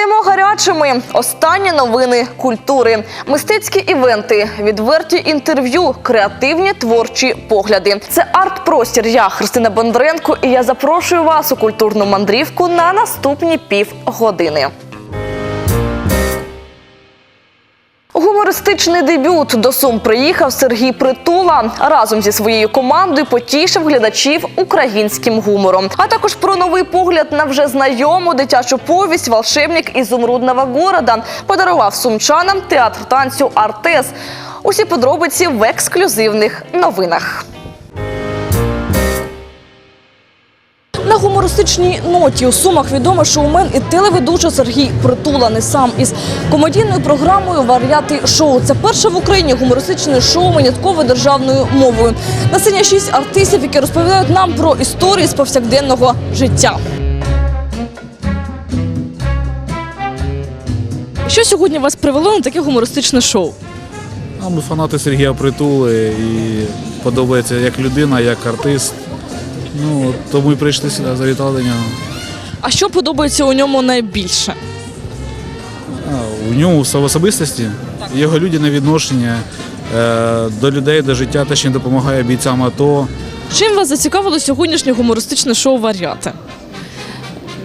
Подаймо гарячими. Останні новини культури, мистецькі івенти, відверті інтерв'ю, креативні творчі погляди. Це арт-простір. Я Христина Бондаренко, і я запрошую вас у культурну мандрівку на наступні півгодини. Гумористичний дебют до Сум приїхав Сергій Притула. Разом зі своєю командою потішив глядачів українським гумором. А також про новий погляд на вже знайому дитячу повість «Волшебник ізумрудного города» подарував сумчанам театр танцю Артес. Усі подробиці в ексклюзивних новинах. Гумористичній ноті у сумах відомий шоумен і телеведучий Сергій Притула не сам із комедійною програмою Варіати шоу. Це перше в Україні гумористичне шоу винятково державною мовою. На сцені шість артистів, які розповідають нам про історії з повсякденного життя. Що сьогодні вас привело на таке гумористичне шоу? А ми фанати Сергія Притули і подобається як людина, як артист. Ну, тому і прийшли сюди, завітали до нього. А що подобається у ньому найбільше? А, у ньому в особистості його людяне відношення е, до людей, до життя, те, що він допомагає бійцям АТО. Чим вас зацікавило сьогоднішнє гумористичне шоу Варіати?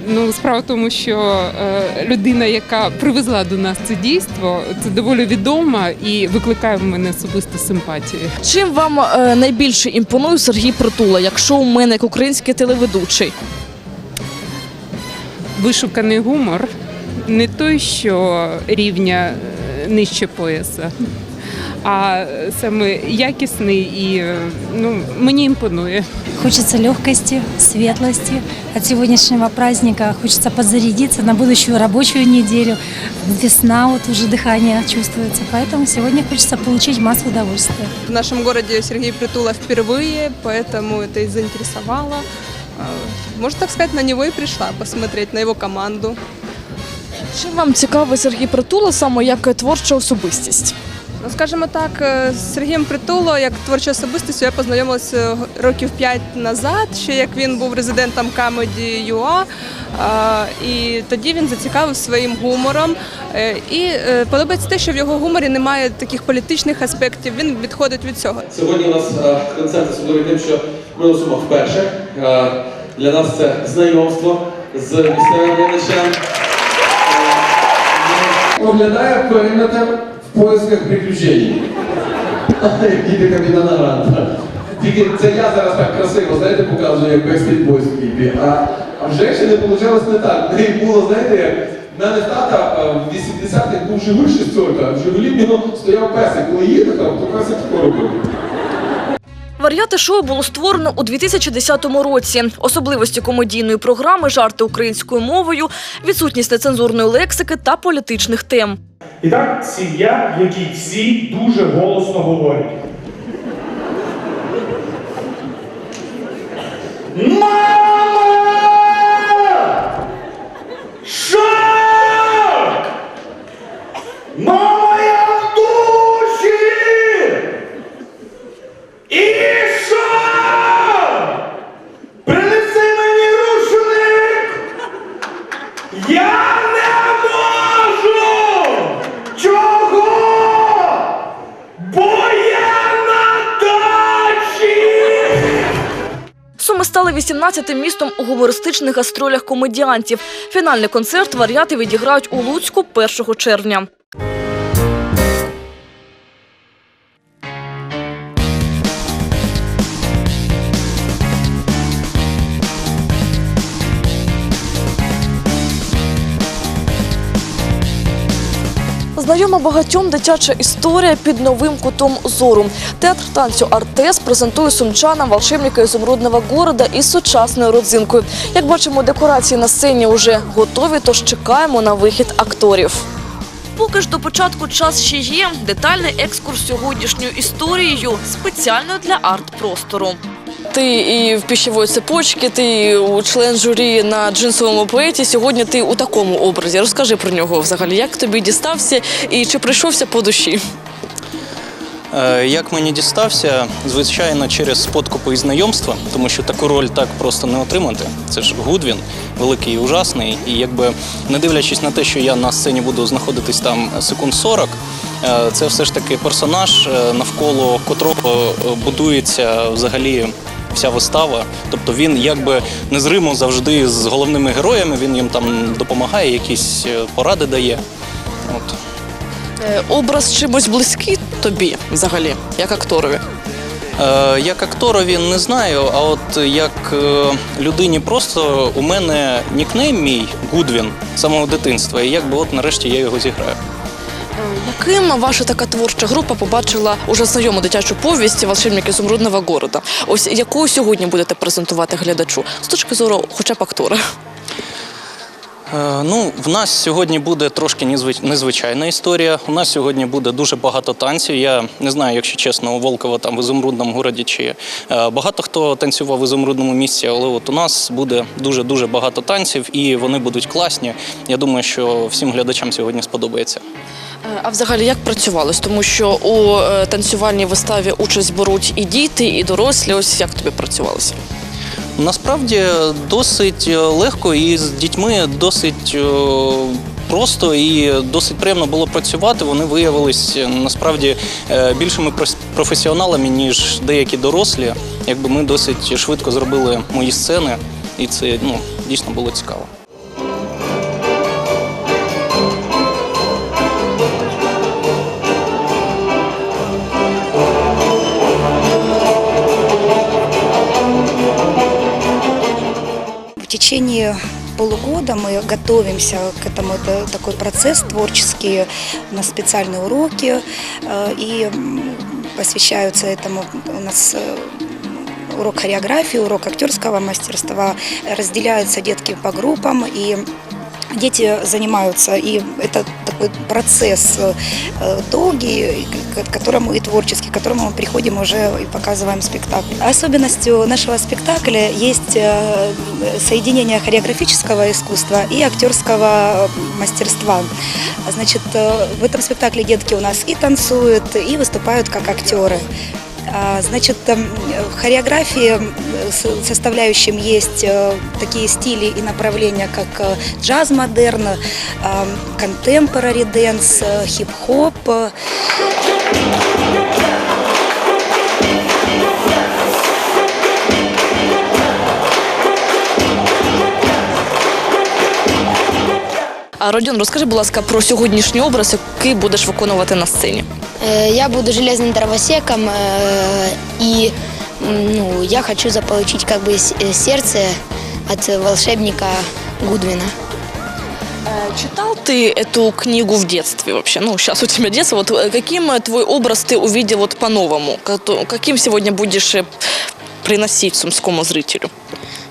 Ну, справа в тому, що е, людина, яка привезла до нас це дійство, це доволі відома і викликає в мене особисто симпатію. Чим вам е, найбільше імпонує Сергій Притула, як шоумен, як український телеведучий? Вишуканий гумор не той, що рівня е, нижче пояса, а саме якісний і е, ну, мені імпонує. Хочется легкости, светлости. От сегодняшнего праздника хочется подзарядиться на будущую рабочую неделю. Весна, вот уже дыхание чувствуется. Поэтому сегодня хочется получить массу удовольствия. В нашем городе Сергей Притула впервые, поэтому это и заинтересовало. А, Можно так сказать, на него и пришла посмотреть, на его команду. Чим вам цікавий Сергій Притула саме як творча особистість? Ну, скажімо так, е, з Сергієм Притуло, як творчою особистістю, я познайомилася років 5 назад, ще як він був резидентом Comedy UA. І тоді він зацікавив своїм гумором. Е, І е, подобається те, що в його гуморі немає таких політичних аспектів. Він відходить від цього. Сьогодні у нас е, концерт особливий тим, що ми у вперше. Е, Для нас це знайомство з місцевим глядачем. Е, Оглядає периметр в поисках приключень. Діти капітана Гранта. Тільки це я зараз так красиво, знаєте, показую, як Backstreet Boys в кліпі. А, в женщини вийшло не так. В неї було, знаєте, в мене тата в 80-х був живий шестерка, в Жигулі в нього стояв песик. Коли їхав, то песик робив. Варіати шоу було створено у 2010 році. Особливості комедійної програми жарти українською мовою, відсутність нецензурної лексики та політичних тем. І так, сім'я, в якій всі дуже голосно говорять. 18-тим містом у гумористичних гастролях комедіантів. Фінальний концерт варіати відіграють у Луцьку 1 червня. Знайома багатьом дитяча історія під новим кутом зору. Театр танцю Артес презентує сумчанам волшебника ізумрудного города із сучасною родзинкою. Як бачимо, декорації на сцені вже готові, тож чекаємо на вихід акторів. Поки ж до початку час ще є детальний екскурс сьогоднішньою історією спеціально для арт-простору. Ти і в пищевої цепочці, ти член журі на джинсовому поеті. Сьогодні ти у такому образі. Розкажи про нього взагалі, як тобі дістався і чи прийшовся по душі? Е, Як мені дістався, звичайно, через подкупи і знайомства, тому що таку роль так просто не отримати. Це ж Гудвін, великий і ужасний. І якби не дивлячись на те, що я на сцені буду знаходитись там секунд 40, е, це все ж таки персонаж, е, навколо котрого будується взагалі. Вся вистава, тобто він якби незримо завжди з головними героями. Він їм там допомагає, якісь е, поради дає. От. Е, Образ чимось близький тобі взагалі, як акторові? Е, Як акторові не знаю, а от як е, людині просто у мене нікнейм мій Гудвін з самого дитинства. І якби от нарешті я його зіграю. Яким ваша така творча група побачила уже знайому дитячу повість «Волшебник ізумрудного города? Ось яку сьогодні будете презентувати глядачу з точки зору хоча б актора? Е, Ну, в нас сьогодні буде трошки незвич- незвичайна історія. У нас сьогодні буде дуже багато танців. Я не знаю, якщо чесно, у Волкова там в ізумрудному городі чи е, багато хто танцював в ізумрудному місці, але от у нас буде дуже дуже багато танців, і вони будуть класні. Я думаю, що всім глядачам сьогодні сподобається. Е, А взагалі як працювалось? Тому що у е, танцювальній виставі участь беруть і діти, і дорослі. Ось як тобі працювалося? Насправді досить е, легко і з дітьми досить просто і досить приємно було працювати. Вони виявились насправді більшими професіоналами, ніж деякі дорослі. Якби ми досить швидко зробили мої сцени, і це ну, дійсно було цікаво. Течение полугода мы готовимся к этому. Это такой процесс творческий. У нас специальные уроки э, и посвящаются этому. У нас э, урок хореографии, урок актерского мастерства. Разделяются детки по группам и дети занимаются, и это такой процесс э, долгий, к которому и творческий, к которому мы приходим уже и показываем спектакль. Особенностью нашего спектакля есть э, соединение хореографического искусства и актерского мастерства. Значит, э, в этом спектакле детки у нас и танцуют, и выступают как актеры. А, Значит, в хореографии м, с- составляющим есть э, такие стили и направления, как э, джаз-модерн, контемпорари дэнс, э, хип-хоп. Родіон, розкажи, будь ласка, про сьогоднішній образ, який будеш виконувати на сцені. Э, Я буду железным дровосеком, э, и м, ну, я хочу заполучить как бы с- э, сердце от волшебника Гудвина. Э, Читал ты эту книгу в детстве вообще? Ну, сейчас у тебя детство. Вот э, каким э, твой образ ты увидел вот по-новому? Кото- Каким сегодня будешь э, приносить сумскому зрителю?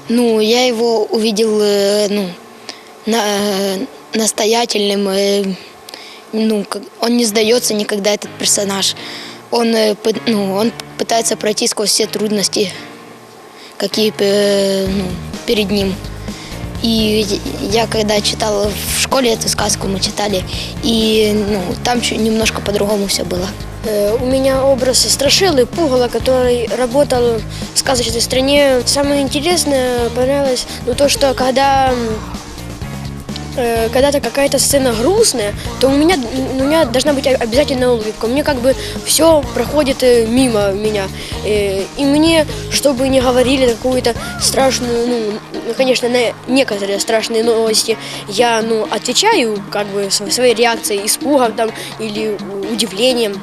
Ну, я его увидел э, ну, на- э, настоятельным. э, Ну, он не сдается никогда, этот персонаж. Он, э, ну, он пытается пройти сквозь все трудности, какие э, ну, перед ним. И я когда читала в школе эту сказку, мы читали, и ну, там немножко по-другому все было. У меня образ Страшилы Пугала, который работал в сказочной стране. Самое интересное понравилось ну, то, что когда э, когда-то какая-то сцена грустная, то у меня, у меня должна быть обязательно улыбка. Мне как бы все проходит э, мимо меня. Э, И мне, чтобы не говорили какую-то страшную, ну, конечно, на некоторые страшные новости, я, ну, отвечаю как бы св- своей реакцией, испугом там или удивлением.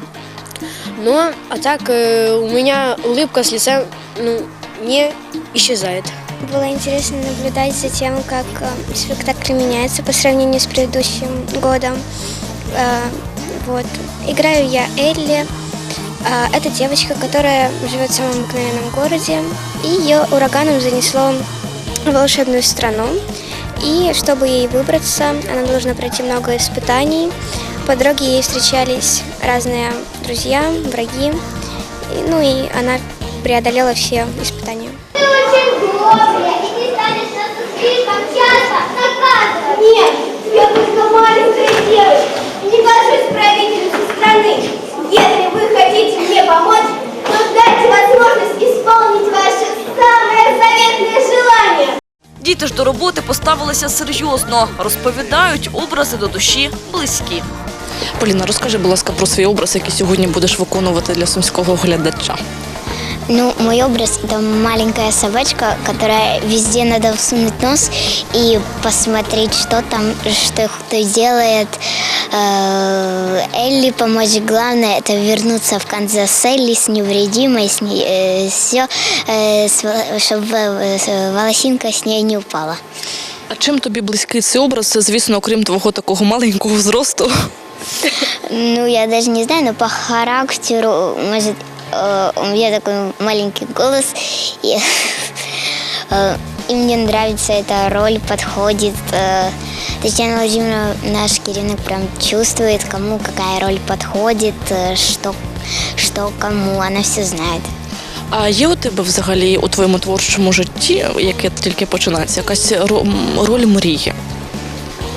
Но, а так у меня улыбка с лица, ну, не исчезает. Было интересно наблюдать за тем, как э, спектакль меняется по сравнению с предыдущим годом. Э, вот. Играю я Элли. Э, это девочка, которая живет в самом обыкновенном городе. И ее ураганом занесло в волшебную страну. И чтобы ей выбраться, она должна пройти много испытаний. По дороге ей встречались разные друзья, враги. Ну и она преодолела все испытания. Добре, і я только маленькая девочка, не кажусь правительству страны. Если вы хотите мне помочь, то дайте возможность исполнить ваше самое заветное желание. Діти ж до роботи поставилися серйозно. Розповідають, образи до душі близькі. Поліна, розкажи, будь ласка, про свій образ, який сьогодні будеш виконувати для сумського глядача. Ну, мой образ – это маленькая собачка, которая везде надо всунуть нос и посмотреть, что там, что кто делает. Э, Элли помочь. Главное – это вернуться в конце с Элли, с невредимой, с ней, все, чтобы волосинка с ней не упала. А чим тобі близький цей образ, звісно, окрім твого такого маленького зросту? Ну, я даже не знаю, но по характеру, может, э, у меня такой маленький голос, и, э, и мне нравится эта роль, подходит. Э, Татьяна Владимировна, наш керівник, прям чувствует, кому какая роль подходит, э, что, что кому, она все знает. А є у тебе взагалі у твоєму творчому житті, яке тільки починається, якась ро- м, роль мрії?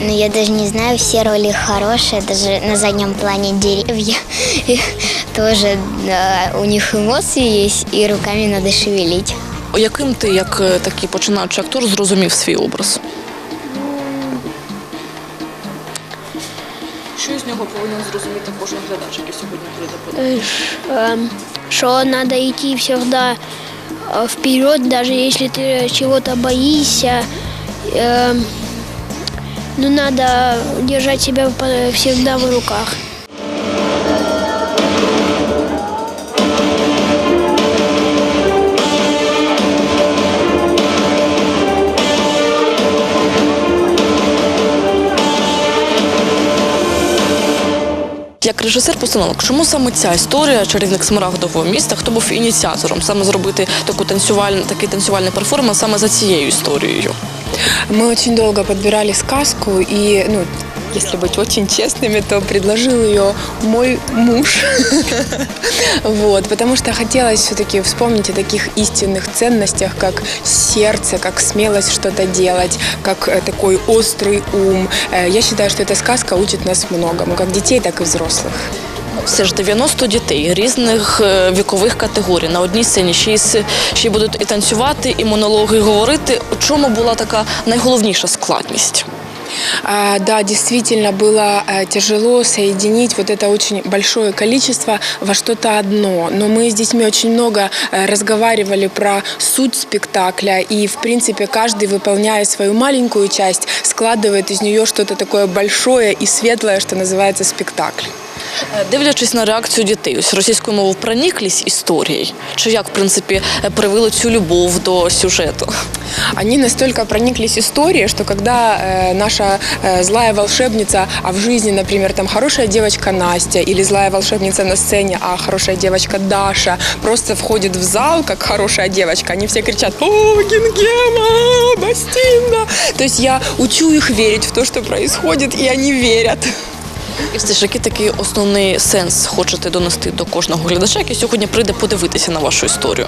Но я даже не знаю, все роли хорошие, даже на заднем плане деревья. И Тоже да, у них эмоции есть, и руками надо шевелить. Яким ти, як е, такий починаючий актор, зрозумів свій образ? Що з нього повинен зрозуміти кожен глядач, який сьогодні прийде Эм, Что надо идти всегда э, вперед, даже если ты чего-то боишься. Эм, Ну, надо держать себя всегда в руках. Як режисер постановок, чому саме ця історія чарівник смарагдового міста? Хто був ініціатором саме зробити таку танцювальну, такий танцювальний перформанс саме за цією історією? Мы очень долго подбирали сказку, и, ну, если быть очень честными, то предложил ее мой муж. Вот, потому что хотелось все-таки вспомнить о таких истинных ценностях, как сердце, как смелость что-то делать, как э, такой острый ум. Э, Я считаю, что эта сказка учит нас многому, как детей, так и взрослых. Все ж 90 дітей різних е, вікових категорій. На одній сцені ще й, с- ще й будуть і танцювати, і монологи говорити. У чому була така найголовніша складність? А, Да, действительно было э, тяжело соединить вот это очень большое количество во что-то одно. Но мы с детьми очень много э, разговаривали про суть спектакля, и, в принципе, каждый, выполняя свою маленькую часть, складывает из нее что-то такое большое и светлое, что называется спектакль. Е, Дивлячись на реакцію дітей, ось російською мовою проніклись історією, чи як в принципі е, привили цю любов до сюжету? Они настолько прониклись историей, что когда э, наша э, злая волшебница, а в жизни, например, там хорошая девочка Настя или злая волшебница на сцене, а хорошая девочка Даша просто входит в зал как хорошая девочка, они все кричат «О, Гингема, Бастинда!» То есть я учу их верить в то, что происходит, и они верят. І все ж який такий основний сенс хочете донести до кожного глядача, який сьогодні прийде подивитися на вашу історію?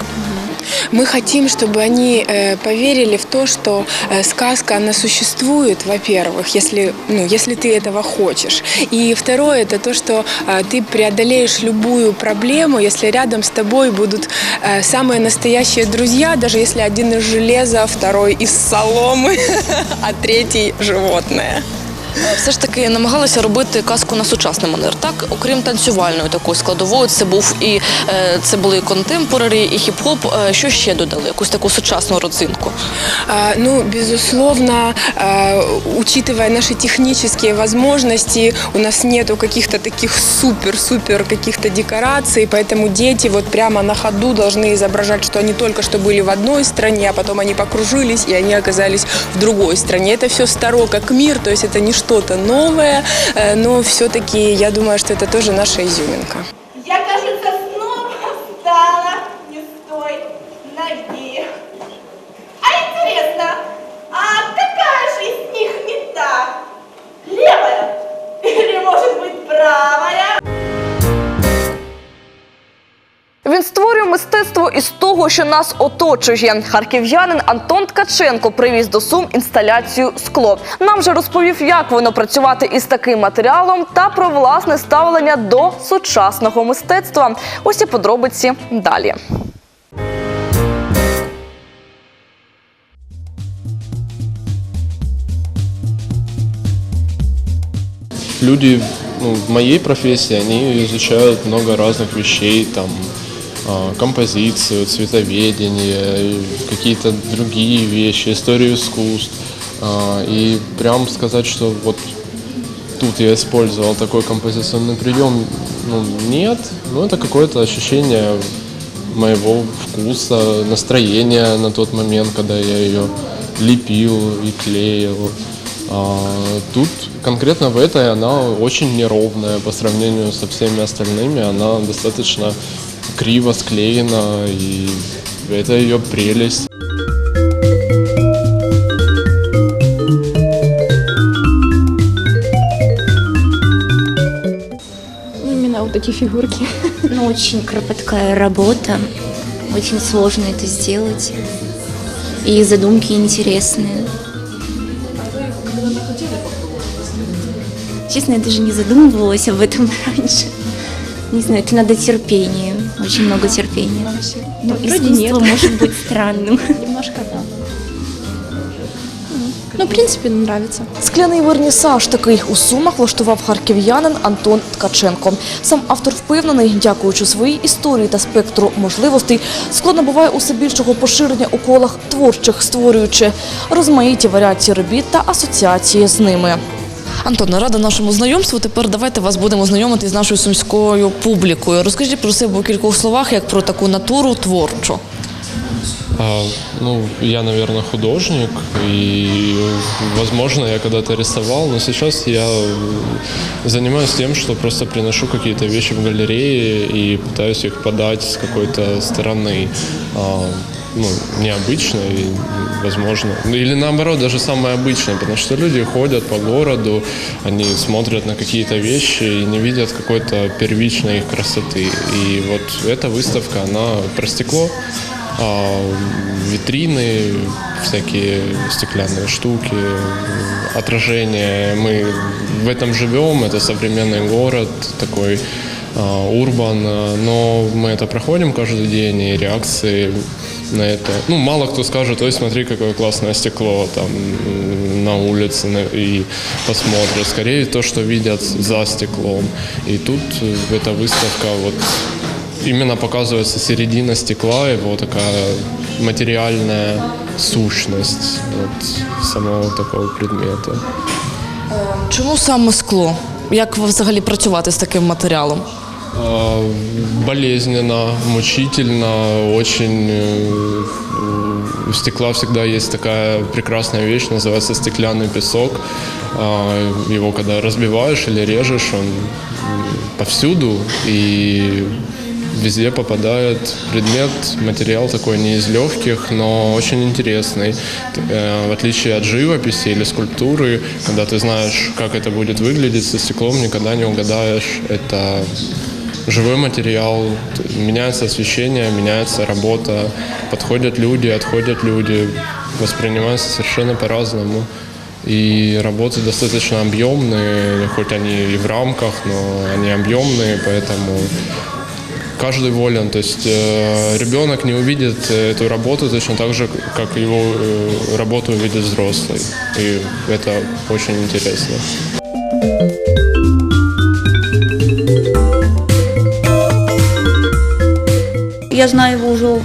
Мы хотим, чтобы они э, поверили в то, что э, сказка, она существует, во-первых, если, ну, если ты этого хочешь. И второе, это то, что э, ты преодолеешь любую проблему, если рядом с тобой будут э, самые настоящие друзья, даже если один из железа, второй из соломы, а третий животное. Е, Все ж таки намагалися робити казку на сучасний манер. Так, окрім танцювальної такої складової, це був і е, це були і контемпорарі, і хіп-хоп. Е, Що ще додали? Якусь таку сучасну родзинку? А, Ну, безусловно, а, учитывая наши технические возможности, у нас нету каких-то таких супер-супер каких-то декораций, поэтому дети вот прямо на ходу должны изображать, что они только что были в одной стране, а потом они покружились, и они оказались в другой стране. Это все старо как мир, то есть это не что-то новое, э, но все-таки я думаю, что это тоже наша изюминка. Я, кажется, снова встала не с той ноги. А интересно, а какая же из них не та? Левая? Или, может быть, правая? Він створює мистецтво із того, що нас оточує. Харків'янин Антон Ткаченко привіз до сум інсталяцію скло. Нам же розповів, як воно працювати із таким матеріалом та про власне ставлення до сучасного мистецтва. Усі подробиці далі. Люди ну, в моїй професії они изучают много разных вещей, там, композицию, цветоведение, какие-то другие вещи, историю искусств. А, И прям сказать, что вот тут я использовал такой композиционный прием, ну, нет. Ну, это какое-то ощущение моего вкуса, настроения на тот момент, когда я ее лепил и клеил. А, тут конкретно в этой она очень неровная по сравнению со всеми остальными. Она достаточно криво склеена, и это ее прелесть. Ну, именно вот эти фигурки. Ну, очень кропоткая работа. Очень сложно это сделать. И задумки интересные. Честно, я даже не задумывалась об этом раньше. Не знаю, это надо терпение. Очень много терпения. Ну, Вроде искусство нет. может быть странным. Немножко, да. Ну, в принципе, нравится. Скляний вернісаж такий у Сумах влаштував харків'янин Антон Ткаченко. Сам автор впевнений, дякуючи своїй історії та спектру можливостей, скло набуває усе більшого поширення у колах творчих, створюючи розмаїті варіації робіт та асоціації з ними. Антон, рада нашому знайомству. Тепер давайте вас будемо знайомити з нашою сумською публікою. Розкажіть про себе у кількох словах, як про таку натуру творчу. А, ну, я, наверное, художник, и, возможно, я когда-то рисовал, но сейчас я э, занимаюсь тем, что просто приношу какие-то вещи в галереи и пытаюсь их подать с какой-то стороны, а, ну, необычной, возможно, ну, или наоборот, даже самой обычной, потому что люди ходят по городу, они смотрят на какие-то вещи и не видят какой-то первичной их красоты. И вот эта выставка, она про стекло, а, витрины, всякие стеклянные штуки, отражения. Мы в этом живем, это современный город, такой а, урбан, а, но мы это проходим каждый день, и реакции на это. Ну, мало кто скажет, ой, смотри, какое классное стекло там м, на улице на- и посмотрят. Скорее то, что видят за стеклом. И тут э, эта выставка вот именно показывается середина стекла, его такая материальная сущность вот, самого такого предмета. Чому саме скло? Як взагалі працювати з таким матеріалом? А, Болезненно, мучительно, очень. э, У стекла всегда есть такая прекрасная вещь, называется стеклянный песок. А, Его когда разбиваешь или режешь, он повсюду и везде попадает предмет, материал такой не из легких, но очень интересный. Э, В отличие от живописи или скульптуры, когда ты знаешь, как это будет выглядеть со стеклом, никогда не угадаешь. Это живой материал, меняется освещение, меняется работа, подходят люди, отходят люди, воспринимается совершенно по-разному. И работы достаточно объемные, хоть они и в рамках, но они объемные, поэтому каждый волен. То есть э, ребенок не увидит э, эту работу точно так же, как его э, работу увидит взрослый. И это очень интересно. Я знаю его уже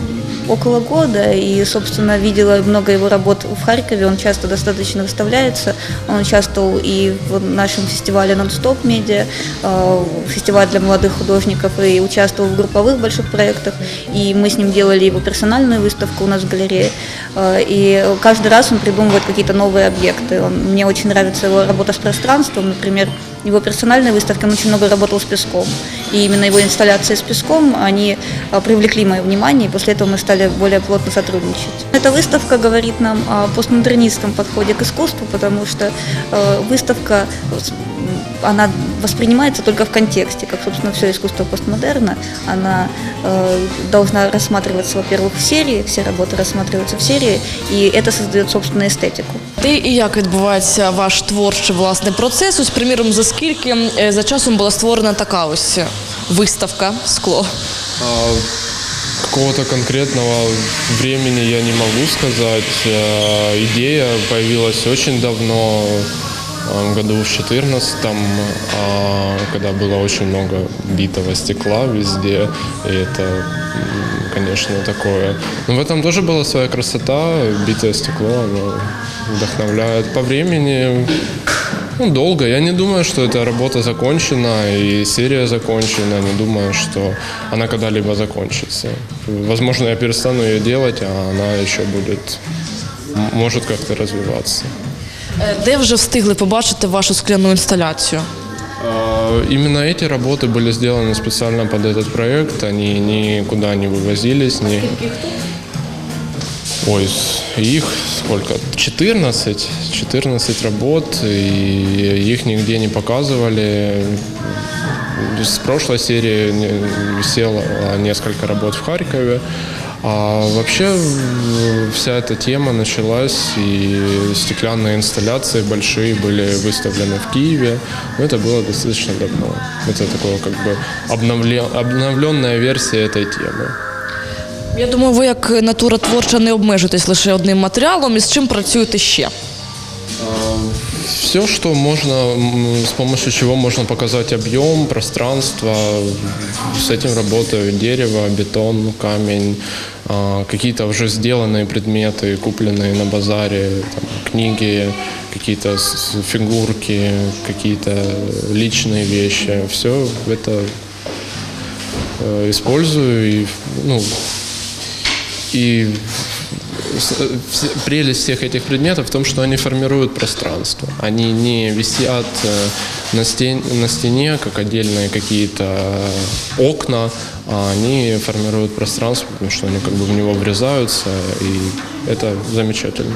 около года и, собственно, видела много его работ в Харькове. Он часто достаточно выставляется. Он участвовал и в нашем фестивале «Нон-стоп медиа», э, фестиваль для молодых художников, и участвовал в групповых больших проектах. И мы с ним делали его персональную выставку у нас в галерее. Э, И каждый раз он придумывает какие-то новые объекты. Он, мне очень нравится его работа с пространством. Например, его персональной выставке он очень много работал с песком. И именно его инсталляции с песком, они а, привлекли мое внимание, и после этого мы стали более плотно сотрудничать. Эта выставка говорит нам о постмодернистском подходе к искусству, потому что э, выставка, с- м, она воспринимается только в контексте, как, собственно, все искусство постмодерна. Она э, должна рассматриваться, во-первых, в серии, все работы рассматриваются в серии, и это создает собственную эстетику. Де і як відбувається ваш творчий власний процес? Ось, приміром, за скільки е, за часом була створена така ось виставка скло? А, Какого-то конкретного времени я не могу сказать. А, Идея появилась очень давно. э, году в 14 когда было очень много битого стекла везде. И это, конечно, такое. Но в этом тоже была своя красота. Битое стекло, оно вдохновляет. По времени ну, долго. Я не думаю, что эта работа закончена и серия закончена. Не думаю, что она когда-либо закончится. Возможно, я перестану ее делать, а она еще будет, может как-то развиваться. Е, Де вже встигли побачити вашу скляну інсталяцію? А, Именно эти работы были сделаны специально под этот проект. Они никуда не вывозились. Ни... Ой, с- их сколько? 14. 14 работ. И их нигде не показывали. С прошлой серии не- висело несколько работ в Харькове. А вообще в- вся эта тема началась, и стеклянные инсталляции большие были выставлены в Киеве. Но это было достаточно давно. Это такое как бы обновле- обновленная версия этой темы. Я думаю, ви як натура творча не обмежуєтесь лише одним матеріалом і з чим працюєте ще. Все, что можно, м, с помощью чего можно показать объем, пространство, с этим работаю. Дерево, бетон, камень, а, какие-то уже сделанные предметы, купленные на базаре, там, книги, какие-то с- фигурки, какие-то личные вещи. Все это э, использую и, ну, и с- э, вс- прелесть всех этих предметов в том, что они формируют пространство. Они не висят э, на, стен, на стене, как отдельные какие-то э, окна, а они формируют пространство, потому что они как бы в него врезаются, и это замечательно.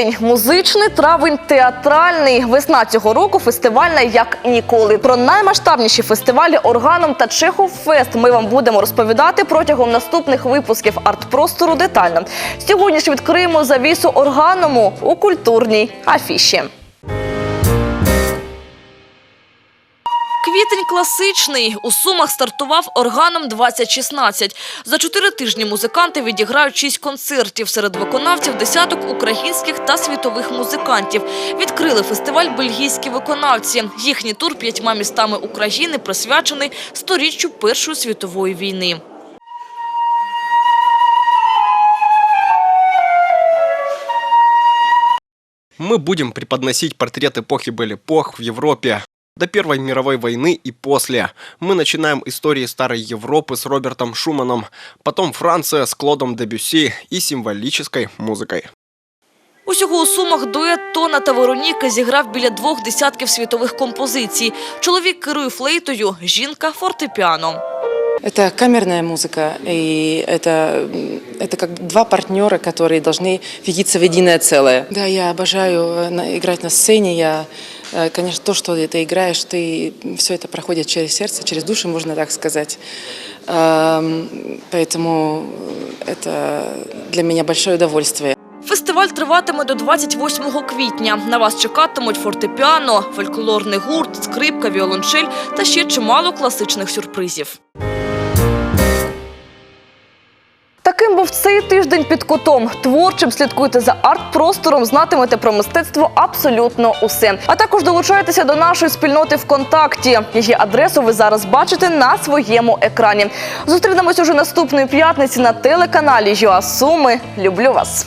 Квітень музичний, травень театральний. Весна цього року фестивальна як ніколи. Про наймасштабніші фестивалі органом та Чехов Фест ми вам будемо розповідати протягом наступних випусків артпростору детально. Сьогодні ж відкриємо завісу органому у культурній афіші. класичний. У Сумах стартував органом 2016. За чотири тижні музиканти відіграють шість концертів. Серед виконавців десяток українських та світових музикантів. Відкрили фестиваль бельгійські виконавці. Їхній тур п'ятьма містами України присвячений сторіччю Першої світової війни. Мы будем преподносить портрет эпохи Бель-эпох в Европе. До Первой мировой войны и после. Мы начинаем истории Старой Европы с Робертом Шуманом, потом Франция с Клодом Дебюсси и символической музыкой. Усього у Сумах дует Тона та Вероніки зіграв біля двох десятків світових композицій. Чоловік керує флейтою, жінка – фортепіано. Это камерная музыка, и это, м, это как два партнера, которые должны видеться в единое целое. Да, я обожаю э, на- играть на сцене. Я, э, конечно, то, что ты играешь, ты все это проходит через сердце, через душу, можно так сказать. Эм, Поэтому это для меня большое удовольствие. Фестиваль триватиме до 28 квітня. На вас чекатимуть фортепіано, фольклорний гурт, скрипка, віолончель та ще чимало класичних сюрпризів. Таким був цей тиждень під кутом. Творчим слідкуйте за арт-простором, знатимете про мистецтво абсолютно усе. А також долучайтеся до нашої спільноти ВКонтакті. Її адресу ви зараз бачите на своєму екрані. Зустрінемось уже наступної п'ятниці на телеканалі ЮА. Люблю вас.